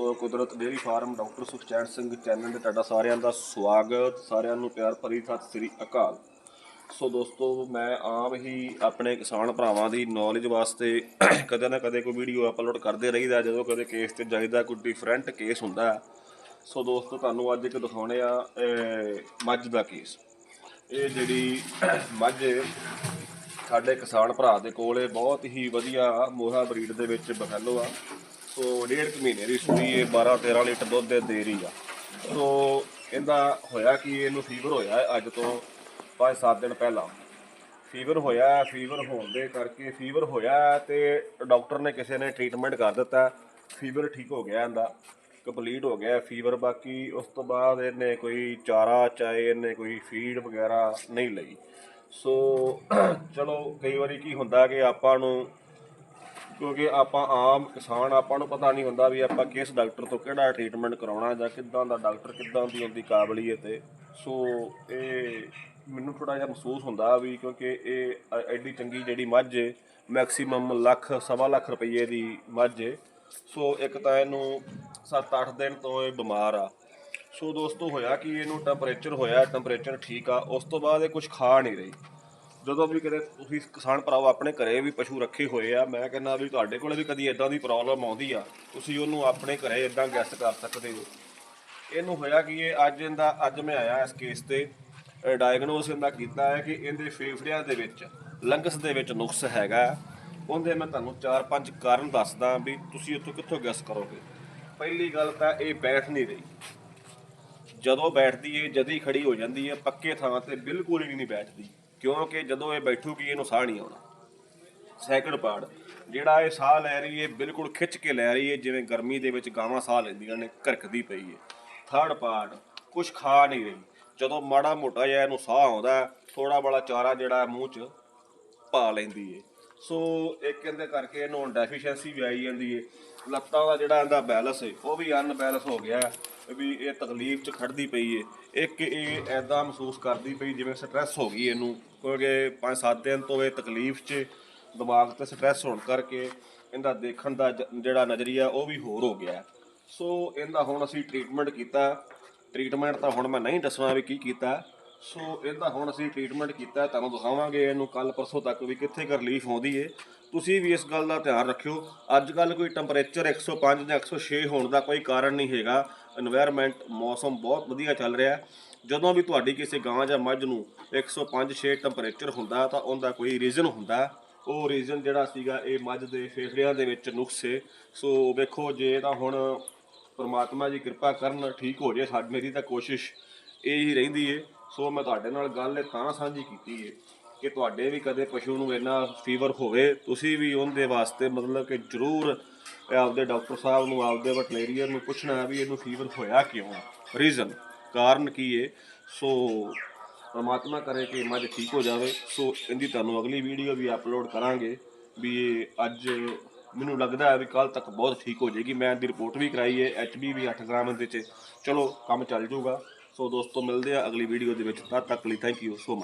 ਦੋਸਤੋ, Kudrat dairy farm doctor Sukhchain Singh channel ਤੇ ਤੁਹਾਡਾ ਸਾਰਿਆਂ ਦਾ ਸਵਾਗਤ, ਸਾਰਿਆਂ ਨੂੰ ਪਿਆਰ ਭਰੀ ਸਤਿ ਸ੍ਰੀ ਅਕਾਲ। ਸੋ ਦੋਸਤੋ, ਮੈਂ ਆਮ ਹੀ ਆਪਣੇ ਕਿਸਾਨ ਭਰਾਵਾਂ ਦੀ ਨੌਲੇਜ ਵਾਸਤੇ ਕਦੇ ਨਾ ਕਦੇ ਕੋਈ ਵੀਡੀਓ ਅਪਲੋਡ ਕਰਦੇ ਰਹੀਦਾ, ਜਦੋਂ ਕਦੇ ਕੇਸ ਤੇ ਜਾਈਦਾ, ਕੋਈ ਡਿਫਰੈਂਟ ਕੇਸ ਹੁੰਦਾ। ਸੋ ਦੋਸਤੋ, ਤੁਹਾਨੂੰ ਅੱਜ ਇੱਕ ਦਿਖਾਉਣੇ ਆ ਮੱਝ ਦਾ ਕੇਸ ਇਹ ਜਿਹੜੀ ਮੱਝ ਸਾਡੇ ਕਿਸਾਨ ਭਰਾ ਦੇ ਕੋਲ ਇਹ ਬਹੁਤ ਹੀ ਵਧੀਆ ਮੋਹਾ ਬਰੀਡ ਦੇ ਵਿੱਚ ਬਫੈਲੋ ਆ। ਡੇਢ ਕੁ ਮਹੀਨੇ ਦੀ ਸੂਈ ਇਹ 12 13 ਲੀਟਰ ਦੁੱਧ ਦੇ ਦੇ ਰਹੀ ਆ। ਸੋ ਇਹਦਾ ਹੋਇਆ ਕਿ ਇਹਨੂੰ ਫੀਵਰ ਹੋਇਆ ਅੱਜ ਤੋਂ 5-7 ਦਿਨ ਪਹਿਲਾਂ। ਫੀਵਰ ਹੋਇਆ ਫੀਵਰ ਹੋਣ ਦੇ ਕਰਕੇ ਫੀਵਰ ਹੋਇਆ ਹੈ ਤੇ ਡਾਕਟਰ ਨੇ ਕਿਸੇ ਨੇ ਟ੍ਰੀਟਮੈਂਟ ਕਰ ਦਿੱਤਾ ਫੀਵਰ ਠੀਕ ਹੋ ਗਿਆ ਇਹਦਾ ਕੰਪਲੀਟ ਹੋ ਗਿਆ ਫੀਵਰ ਬਾਕੀ ਉਸ ਤੋਂ ਬਾਅਦ ਇਹਨੇ ਕੋਈ ਚਾਰਾ ਚਾਹੇ ਇਹਨੇ ਕੋਈ ਫੀਡ ਵਗੈਰਾ ਨਹੀਂ ਲਈ। ਸੋ ਚਲੋ ਕਈ ਵਾਰੀ ਕੀ ਹੁੰਦਾ ਕਿ ਆਪਾਂ ਨੂੰ ਕਿਉਂਕਿ ਆਪਾਂ ਆਮ ਕਿਸਾਨ, ਆਪਾਂ ਨੂੰ ਪਤਾ ਨਹੀਂ ਹੁੰਦਾ ਵੀ ਆਪਾਂ ਕਿਸ ਡਾਕਟਰ ਤੋਂ ਕਿਹੜਾ ਟ੍ਰੀਟਮੈਂਟ ਕਰਾਉਣਾ ਜਾਂ ਕਿੱਦਾਂ ਦਾ ਡਾਕਟਰ ਕਿੱਦਾਂ ਦੀ ਉਹਦੀ ਕਾਬਲੀਅਤ ਹੈ ਸੋ ਇਹ ਮੈਨੂੰ ਥੋੜਾ ਜਿਹਾ ਮਹਿਸੂਸ ਹੁੰਦਾ ਵੀ ਕਿਉਂਕਿ ਇਹ ਐਡੀ ਚੰਗੀ ਜਿਹੜੀ ਮੱਝ ਹੈ ਮੈਕਸਿਮਮ ਲੱਖ, ਸਵਾ ਲੱਖ ਰੁਪਏ ਦੀ ਮੱਝ ਹੈ ਸੋ ਇੱਕ ਤਾਂ ਇਹਨੂੰ 7-8 ਦਿਨ ਤੋਂ ਇਹ ਬਿਮਾਰ ਆ। ਸੋ ਦੋਸਤੋ, ਹੋਇਆ ਕਿ? ਇਹਨੂੰ ਟੈਂਪਰੇਚਰ ਹੋਇਆ ਟੈਂਪਰੇਚਰ ਠੀਕ ਆ। ਉਸ ਤੋਂ ਬਾਅਦ ਇਹ ਕੁਝ ਖਾ ਨਹੀਂ ਰਹੀ। ਜਦੋਂ ਵੀ ਕਦੇ ਤੁਸੀਂ ਕਿਸਾਨ ਭਰਾਓ ਆਪਣੇ ਘਰੇ ਵੀ ਪਸ਼ੂ ਰੱਖੇ ਹੋਏ ਆ, ਮੈਂ ਕਹਿੰਦਾ ਵੀ ਤੁਹਾਡੇ ਕੋਲੇ ਵੀ ਕਦੀ ਇਦਾਂ ਦੀ ਪ੍ਰੋਬਲਮ ਆਉਂਦੀ ਆ। ਤੁਸੀਂ ਉਹਨੂੰ ਆਪਣੇ ਘਰੇ ਇਦਾਂ ਗੈਸਟ ਕਰ ਸਕਦੇ ਹੋ। ਇਹਨੂੰ ਹੋਇਆ ਕਿ ਇਹ ਅੱਜ ਇਹਦਾ, ਅੱਜ ਮੈਂ ਆਇਆ ਇਸ ਕੇਸ ਤੇ ਡਾਇਗਨੋਸ ਇਹਦਾ ਕੀਤਾ ਹੈ ਕਿ ਇਹਦੇ ਫੇਫੜਿਆਂ ਦੇ ਵਿੱਚ ਲੰਗਸ ਦੇ ਵਿੱਚ ਨੁਕਸ ਹੈਗਾ ਉਹਦੇ ਮੈਂ ਤੁਹਾਨੂੰ ਚਾਰ ਪੰਜ ਕਾਰਨ ਦੱਸਦਾ ਵੀ ਤੁਸੀਂ ਇੱਥੋਂ ਕਿੱਥੋਂ ਗੈਸ ਕਰੋਗੇ। ਪਹਿਲੀ ਗੱਲ ਤਾਂ ਇਹ ਬੈਠ ਨਹੀਂ ਰਹੀ। ਜਦੋਂ ਬੈਠਦੀ ਏ, ਜਦੀ ਖੜੀ ਹੋ ਜਾਂਦੀ ਏ, ਪੱਕੇ ਥਾਂ ਤੇ ਬਿਲਕੁਲ ਹੀ ਨਹੀਂ ਬੈਠਦੀ। ਕਿਉਂਕਿ ਜਦੋਂ ਇਹ ਬੈਠੂਗੀ ਇਹਨੂੰ ਸਾਹ ਨਹੀਂ ਆਉਣਾ। ਸੈਕਿੰਡ ਪਾਰਟ, ਜਿਹੜਾ ਇਹ ਸਾਹ ਲੈ ਰਹੀ ਹੈ, ਬਿਲਕੁਲ ਖਿੱਚ ਕੇ ਲੈ ਰਹੀ ਹੈ, ਜਿਵੇਂ ਗਰਮੀ ਦੇ ਵਿੱਚ ਗਾਵਾਂ ਸਾਹ ਲੈਂਦੀਆਂ ਨੇ, ਘਰਕਦੀ ਪਈ ਹੈ। ਥਰਡ ਪਾਰਟ ਕੁਝ ਖਾ ਨਹੀਂ ਰਹੀ। ਜਦੋਂ ਮਾੜਾ ਮੋਟਾ ਜਿਹਾ ਇਹਨੂੰ ਸਾਹ ਆਉਂਦਾ ਥੋੜਾ ਬੜਾ ਚਾਰਾ ਜਿਹੜਾ ਮੂੰਹ 'ਚ ਪਾ ਲੈਂਦੀ ਹੈ। ਸੋ ਇੱਕ ਇਹਦੇ ਕਰਕੇ ਇਹਨੂੰ ਡੈਫੀਸ਼ੀਐਂਸੀ ਵੀ ਆਈ ਜਾਂਦੀ ਏ। ਲੱਤਾਂ ਦਾ ਜਿਹੜਾ ਇਹਦਾ ਬੈਲੈਂਸ ਏ, ਉਹ ਵੀ ਅਨਬੈਲੈਂਸ ਹੋ ਗਿਆ ਵੀ ਇਹ ਤਕਲੀਫ 'ਚ ਖੜਦੀ ਪਈ ਏ। ਇੱਕ ਇਹ ਐਦਾਂ ਮਹਿਸੂਸ ਕਰਦੀ ਪਈ ਜਿਵੇਂ ਸਟ੍ਰੈਸ ਹੋ ਗਈ ਇਹਨੂੰ, ਕਿਉਂਕਿ 5-7 ਦਿਨ ਤੋਂ ਇਹ ਤਕਲੀਫ 'ਚ ਦਿਮਾਗ ਤੇ ਸਟ੍ਰੈਸ ਹੋਣ ਕਰਕੇ ਇਹਦਾ ਦੇਖਣ ਦਾ ਜ- ਜਿਹੜਾ ਨਜ਼ਰੀਆ ਉਹ ਵੀ ਹੋਰ ਹੋ ਗਿਆ। ਸੋ ਇਹਦਾ ਹੁਣ ਅਸੀਂ ਟ੍ਰੀਟਮੈਂਟ ਕੀਤਾ। ਟ੍ਰੀਟਮੈਂਟ ਤਾਂ ਹੁਣ ਮੈਂ ਨਹੀਂ ਦੱਸਣਾ ਵੀ ਕੀ ਕੀਤਾ। ਸੋ ਇਹਦਾ ਹੁਣ ਅਸੀਂ ਟ੍ਰੀਟਮੈਂਟ ਕੀਤਾ, ਤੁਹਾਨੂੰ ਦਿਖਾਵਾਂਗੇ ਇਹਨੂੰ ਕੱਲ ਪਰਸੋਂ ਤੱਕ ਵੀ ਕਿੱਥੇ ਕਰ ਰਿਲੀਫ ਆਉਂਦੀ ਏ। ਤੁਸੀਂ ਵੀ ਇਸ ਗੱਲ ਦਾ ਧਿਆਨ ਰੱਖਿਓ। ਅੱਜ ਕੱਲ ਕੋਈ ਟੈਂਪਰੇਚਰ 105 ਜਾਂ 106 ਹੋਣ ਦਾ ਕੋਈ ਕਾਰਨ ਨਹੀਂ ਹੈਗਾ। এনवायरमेंट ਮੌਸਮ ਬਹੁਤ ਵਧੀਆ ਚੱਲ ਰਿਹਾ। ਜਦੋਂ ਵੀ ਤੁਹਾਡੀ ਕਿਸੇ ਗਾਂ ਜਾਂ ਮੱਝ ਨੂੰ 105-6 ਟੈਂਪਰੇਚਰ ਹੁੰਦਾ, ਤਾਂ ਉਹਦਾ ਕੋਈ ਰੀਜ਼ਨ ਹੁੰਦਾ। ਉਹ ਰੀਜ਼ਨ ਜਿਹੜਾ ਸੀਗਾ, ਇਹ ਮੱਝ ਦੇ ਫੇਫੜਿਆਂ ਦੇ ਵਿੱਚ ਨੁਕਸ ਨੁਕਸੇ ਸੋ ਵੇਖੋ, ਜੇ ਤਾਂ ਹੁਣ ਪਰਮਾਤਮਾ ਦੀ ਕਿਰਪਾ ਕਰਨ, ਠੀਕ ਹੋ ਜੇ ਸਾਡ ਮੇਰੀ ਤਾਂ ਕੋਸ਼ਿਸ਼ ਇਹ ਹੀ ਰਹਿੰਦੀ ਏ। ਸੋ ਮੈਂ ਤੁਹਾਡੇ ਨਾਲ ਗੱਲ ਇਹ ਤਾਂ ਸਾਂਝੀ ਕੀਤੀ ਹੈ ਕਿ ਤੁਹਾਡੇ ਵੀ ਕਦੇ ਪਸ਼ੂ ਨੂੰ ਇੰਨਾ ਫੀਵਰ ਹੋਵੇ, ਤੁਸੀਂ ਵੀ ਉਹਦੇ ਵਾਸਤੇ ਮਤਲਬ ਕਿ ਜ਼ਰੂਰ ਆਪਦੇ ਡਾਕਟਰ ਸਾਹਿਬ ਨੂੰ, ਆਪਦੇ ਵਟਲੇਰੀਅਨ ਨੂੰ ਪੁੱਛਣਾ ਵੀ ਇਹਨੂੰ ਫੀਵਰ ਹੋਇਆ ਕਿਉਂ? ਰੀਜ਼ਨ ਕਾਰਨ ਕੀ ਹੈ ਸੋ ਪਰਮਾਤਮਾ ਕਰੇ ਕਿ ਮੱਝ ਠੀਕ ਹੋ ਜਾਵੇ। ਸੋ ਇਹਦੀ ਤੁਹਾਨੂੰ ਅਗਲੀ ਵੀਡੀਓ ਵੀ ਅਪਲੋਡ ਕਰਾਂਗੇ ਵੀ ਅੱਜ ਮੈਨੂੰ ਲੱਗਦਾ ਹੈ ਵੀ ਕੱਲ ਤੱਕ ਬਹੁਤ ਠੀਕ ਹੋ ਜਾਏਗੀ। ਮੈਂ ਇਹਦੀ ਰਿਪੋਰਟ ਵੀ ਕਰਾਈ ਹੈ ਐਚਬੀ ਵੀ 8 ਗ੍ਰਾਮ ਦੇ ਵਿੱਚ। ਚਲੋ, ਕੰਮ ਚੱਲ ਜਾਊਗਾ। ਸੋ ਦੋਸਤੋ ਮਿਲਦੇ ਆ ਅਗਲੀ ਵੀਡੀਓ ਦੇ ਵਿੱਚ। ਤਦ ਤੱਕ ਲਈ ਥੈਂਕ ਯੂ ਸੋ